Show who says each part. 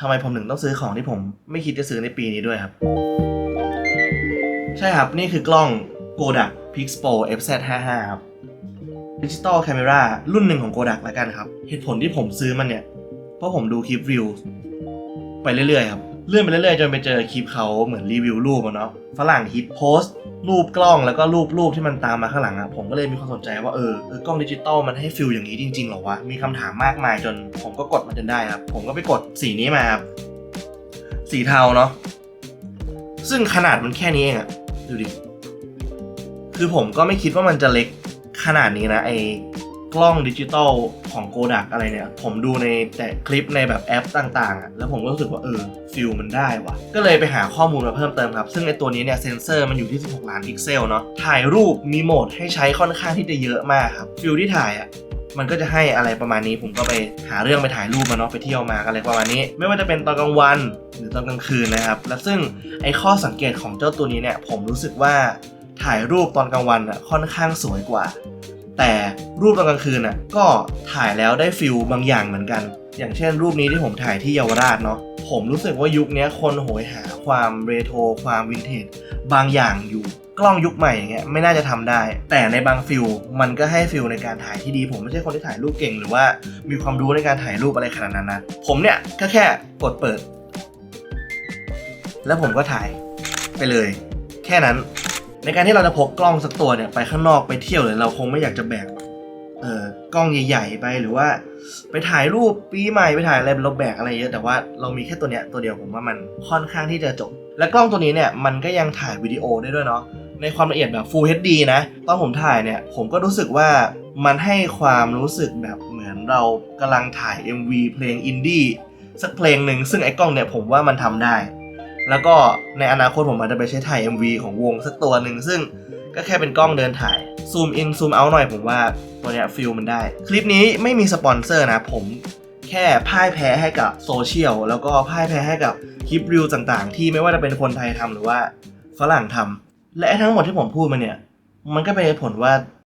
Speaker 1: ทำไมผมถึงต้องซื้อของที่ผมไม่คิดจะซื้อในปีนี้ด้วยครับ ใช่ครับ นี่คือกล้อง Kodak Pixpo FZ55 ครับดิจิตอล c a m e r a รุ่นหนึ่งของ Kodak ละกันครับ เหตุผลที่ผมซื้อมันเนี่ย เพราะผมดูคลิปรีวิวไปเรื่อยๆครับ เลื่อนไปเรื่อยๆจนไปเจอคลิปเขาเหมือนรีวิวรูปอะเนาะฝรั่งฮิตโพสต์ รูปกล้องแล้วก็รูปรูปที่มันตามมาข้างหลังอะผมก็เลยมีความสนใจว่าเออเออกล้องดิจิตอลมันให้ฟิลอย่างนี้จริงๆหรอวะ มีคำถามมากมายจนผมก็กดมันจนได้ครับ ผมก็ไปกดสีนี้มาครับ สีเทาเนาะซึ่งขนาดมันแค่นี้เองอะดูดิคือผมก็ไม่คิดว่ามันจะเล็กขนาดนี้นะไอ กล้องดิจิตอลของโกดักอะไรเนี่ย ผมดูในแต่คลิปในแบบแอปต่างๆอะแล้วผมก็รู้สึกว่าเออฟิลมันได้ว่ะ ก็เลยไปหาข้อมูลมาเพิ่มเติมครับ ซึ่งไอตัวนี้เนี่ยเซนเซอร์มันอยู่ที่ 16 ล้านพิกเซลเนาะถ่ายรูปมีโหมดให้ใช้ค่อนข้างที่จะเยอะมากครับฟิลที่ถ่ายอะมันก็จะให้อะไรประมาณนี้ผมก็ไปหาเรื่องไปถ่ายรูปมาเนาะไปเที่ยวมาอะไรประมาณนี้ ไม่ว่าจะเป็นตอนกลางวันหรือตอนกลางคืนนะครับ และซึ่งไอ้ข้อสังเกตของเจ้าตัวนี้เนี่ยผมรู้สึกว่าถ่ายรูปตอนกลางวันอะค่อนข้างสวยกว่า แต่รูปตอนกลางคืนน่ะก็ถ่ายแล้วได้ฟิลบางอย่างเหมือนกัน อย่างเช่น รูปนี้ที่ผมถ่ายที่เยาวราชเนาะผมรู้สึกว่ายุคนี้คนโหยหาความเรโทรความวินเทจบางอย่างอยู่กล้องยุคใหม่อย่างเงี้ยไม่น่าจะทำได้ แต่ในบางฟิลมันก็ให้ฟิลในการถ่ายที่ดี ผมไม่ใช่คนที่ถ่ายรูปเก่ง หรือว่ามีความรู้ในการถ่ายรูปอะไรขนาดนั้นนะผมเนี่ยก็แค่กดเปิด แล้วผมก็ถ่ายไปเลย แค่นั้น ในการที่เราจะพกกล้องสักตัวเนี่ยไปข้างนอกไปเที่ยวเลยเราคงไม่อยากจะแบกเอ่อกล้องใหญ่ ๆ ไปหรือว่า ไปถ่ายรูปปีใหม่ไปถ่ายอะไรเราแบกอะไรเยอะแต่ว่าเรามีแค่ตัวเนี้ยตัวเดียวผมว่ามันค่อนข้างที่จะจบ และกล้องตัวนี้เนี่ยมันก็ยังถ่ายวิดีโอได้ด้วยเนาะในความละเอียดแบบ Full HD นะตอนผมถ่ายเนี่ยผมก็รู้สึกว่ามันให้ความรู้สึกแบบเหมือนเรากำลังถ่าย MV เพลงอินดี้สักเพลงหนึ่งซึ่งไอ้กล้องเนี่ยผมว่ามันทำได้ แล้วก็ในอนาคตผมอาจจะไปใช้ถ่าย MV ของวงสักตัวหนึ่งซึ่งก็แค่เป็นกล้องเดินถ่าย ซูมอินซูมเอาหน่อยผมว่าตัวเนี้ยฟิลมันได้ คลิปนี้ไม่มีสปอนเซอร์นะผมแค่พ่ายแพ้ให้กับโซเชียลแล้วก็พ่ายแพ้ให้กับคลิปรีวต่างๆ ที่ไม่ว่าจะเป็นคนไทยทำหรือว่าฝรั่งทำและทั้งหมดที่ผมพูดมาเนี่ย มันก็เป็นผลว่า